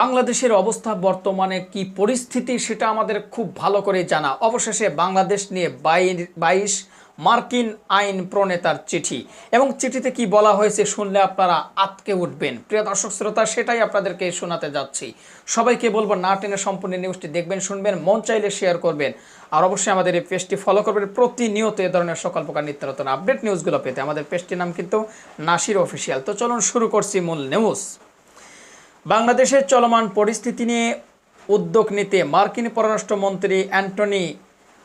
বাংলাদেশের অবস্থা বর্তমানে কি পরিস্থিতি সেটা আমাদের খুব ভালো করে জানা। অবশেষে বাংলাদেশ নিয়ে বাইশ মার্কিন আইন প্রণেতার চিঠি। এবং চিঠিতে কি বলা হয়েছে শুনলে আপনারা আতকে উঠবেন। প্রিয় দর্শক শ্রোতা, সেটাই আপনাদেরকে শোনাতে যাচ্ছি। সবাইকে বলব, না টেনে সম্পূর্ণ নিউজটি দেখবেন, শুনবেন, মন চাইলে শেয়ার করবেন। আর অবশ্যই আমাদের এই পেজটি ফলো করবেন। প্রতিনিয়ত এ ধরনের সকল প্রকার নিত্য নতুন আপডেট নিউজগুলো পেতে। আমাদের পেজটির নাম কিন্তু নাসির অফিসিয়াল। তো চলুন শুরু করছি মূল নিউজ। বাংলাদেশের চলমান পরিস্থিতি নিয়ে উদ্যোগ নিতে মার্কিন পররাষ্ট্রমন্ত্রী অ্যান্টনি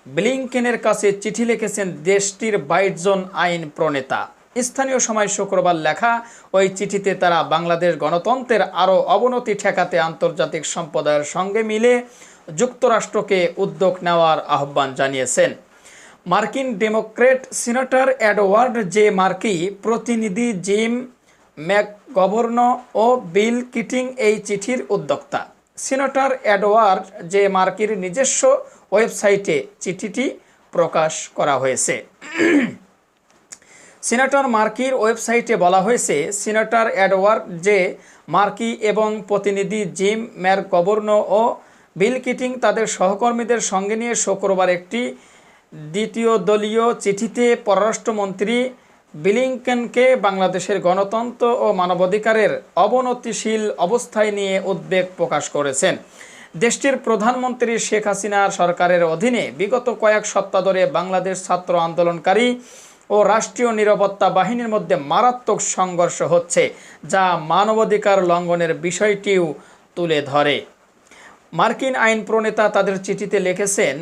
ব্লিংকেনের কাছে চিঠি লিখেছেন দেশটির বাইটজন আইন প্রণেতা। স্থানীয় সময় শুক্রবার লেখা ওই চিঠিতে তারা বাংলাদেশ গণতন্ত্রের আরও অবনতি ঠেকাতে আন্তর্জাতিক সম্প্রদায়ের সঙ্গে মিলে যুক্তরাষ্ট্রকে উদ্যোগ নেওয়ার আহ্বান জানিয়েছেন। মার্কিন Democrat senator Edward J Markey প্রতিনিধি জিম ম্যাকগভর্ন ও বিল কিটিং এই চিঠির উদ্যোক্তা। সিনেটর অ্যাডওয়ার্ড জে মার্কির নিজস্ব ওয়েবসাইটে চিঠিটি প্রকাশ করা হয়েছে। সিনেটর মার্কির ওয়েবসাইটে বলা হয়েছে, সিনেটর অ্যাডওয়ার্ড জে মার্কি এবং প্রতিনিধি জিম ম্যার গভর্ন ও বিল কিটিং তাদের সহকর্মীদের সঙ্গে নিয়ে শুক্রবার একটি দ্বিতীয় দলীয় চিঠিতে পররাষ্ট্রমন্ত্রী বিলিংকেনকে বাংলাদেশের গণতন্ত্র ও মানবাধিকারের অবনতিশীল অবস্থায় নিয়ে উদ্বেগ প্রকাশ করেছেন। দেশটির প্রধানমন্ত্রী শেখ হাসিনার সরকারের অধীনে বিগত কয়েক সপ্তাহ ধরে বাংলাদেশ ছাত্র আন্দোলনকারী ও রাষ্ট্রীয় নিরাপত্তা বাহিনীর মধ্যে মারাত্মক সংঘর্ষ হচ্ছে, যা মানবাধিকার লঙ্ঘনের বিষয়টিও তুলে ধরে। মার্কিন আইন প্রণেতা তাদের চিঠিতে লিখেছেন,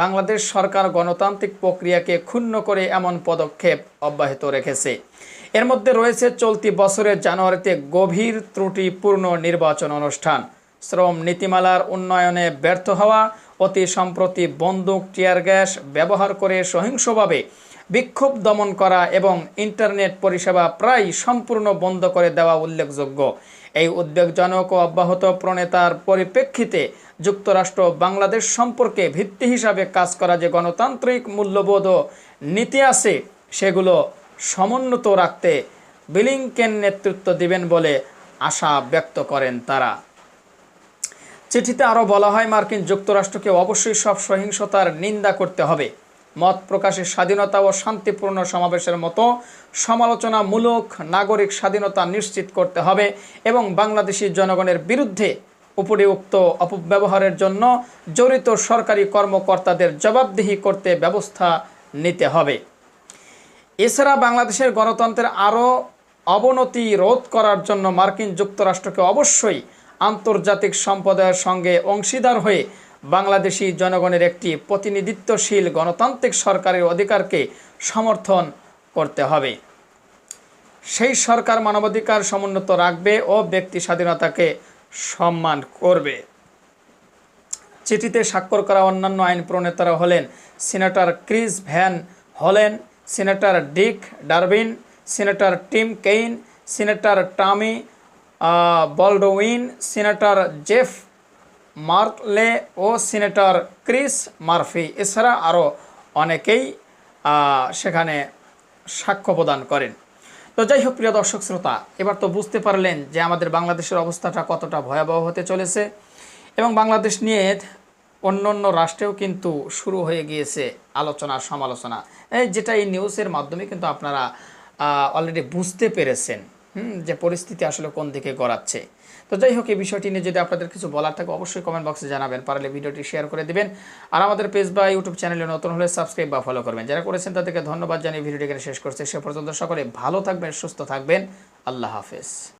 বাংলাদেশ সরকার গণতান্ত্রিক প্রক্রিয়াকে ক্ষুণ্ণ করে এমন পদক্ষেপ অব্যাহত রেখেছে। এর মধ্যে রয়েছে চলতি বছরের জানুয়ারিতে গভীর ত্রুটিপূর্ণ নির্বাচন অনুষ্ঠান। শ্রম নীতিমালার উন্নয়নে ব্যর্থ হওয়া, অতি সম্প্রতি বন্দুক, টিয়ার গ্যাস ব্যবহার করে সহিংসভাবে বিক্ষোভ দমন করা এবং ইন্টারনেট পরিষেবা প্রায় সম্পূর্ণ বন্ধ করে দেওয়া উল্লেখযোগ্য। এই উদ্বেগজনক ও অব্যাহত প্রণেতার পরিপ্রেক্ষিতে যুক্তরাষ্ট্র বাংলাদেশ সম্পর্কে ভিত্তি হিসাবে কাজ করা যে গণতান্ত্রিক মূল্যবোধ ও নীতি আছে, সেগুলো সমুন্নত রাখতে বিলিংকেন নেতৃত্ব দিবেন বলে আশা ব্যক্ত করেন তারা। চিঠিতে আরও বলা হয়, মার্কিন যুক্তরাষ্ট্রকে অবশ্যই সব সহিংসতার নিন্দা করতে হবে। মত প্রকাশের স্বাধীনতা ও শান্তিপূর্ণ সমাবেশের মতো সমালোচনামূলক নাগরিক স্বাধীনতা নিশ্চিত করতে হবে এবং বাংলাদেশি জনগণের বিরুদ্ধে উপরিউক্ত অপব্যবহারের জন্য জড়িত সরকারি কর্মকর্তাদের জবাবদিহি করতে ব্যবস্থা নিতে হবে। এছাড়া বাংলাদেশের গণতন্ত্রের আরও অবনতি রোধ করার জন্য মার্কিন যুক্তরাষ্ট্রকে অবশ্যই আন্তর্জাতিক সম্প্রদায়ের সঙ্গে অংশীদার হয়ে বাংলাদেশি জনগণের একটি প্রতিনিধিত্বশীল গণতান্ত্রিক সরকারের অধিকারকে সমর্থন করতে হবে। সেই সরকার মানবাধিকার সমুন্নত রাখবে ও ব্যক্তি স্বাধীনতাকে সম্মান করবে। চিঠিতে স্বাক্ষর করা অন্যান্য আইন প্রণেতারা হলেন senator Chris Van Hollen, senator Dick Durbin senator Tim Kaine, senator Tammy Baldwin, senator Jeff Merkley ও সিনেটর ক্রিস মার্ফি এছাড়া আরও অনেকেই সেখানে সাক্ষ্য প্রদান করেন। তো যাই হোক, প্রিয় দর্শক শ্রোতা, এবার তো বুঝতে পারলেন যে আমাদের বাংলাদেশের অবস্থাটা কতটা ভয়াবহ হতে চলেছে এবং বাংলাদেশ নিয়ে অন্য অন্য রাষ্ট্রেও কিন্তু শুরু হয়ে গিয়েছে আলোচনা, সমালোচনা। এই যেটা এই নিউজের মাধ্যমে কিন্তু আপনারা অলরেডি বুঝতে পেরেছেন। হুম, যে পরিস্থিতি আসলে কোন দিকে গড়াচ্ছে। তো যাই হোক, এই বিষয়টি নিয়ে যদি আপনাদের কিছু বলার থাকে, অবশ্যই কমেন্ট বক্সে জানাবেন। পারলে ভিডিওটি শেয়ার করে দেবেন। আর আমাদের পেজ বা ইউটিউব চ্যানেলে নতুন হলে সাবস্ক্রাইব বা ফলো করবেন। যারা করেছেন তাদেরকে ধন্যবাদ জানিয়ে ভিডিওটি এখানে শেষ করছে। সে পর্যন্ত সকলে ভালো থাকবেন, সুস্থ থাকবেন। আল্লাহ হাফেজ।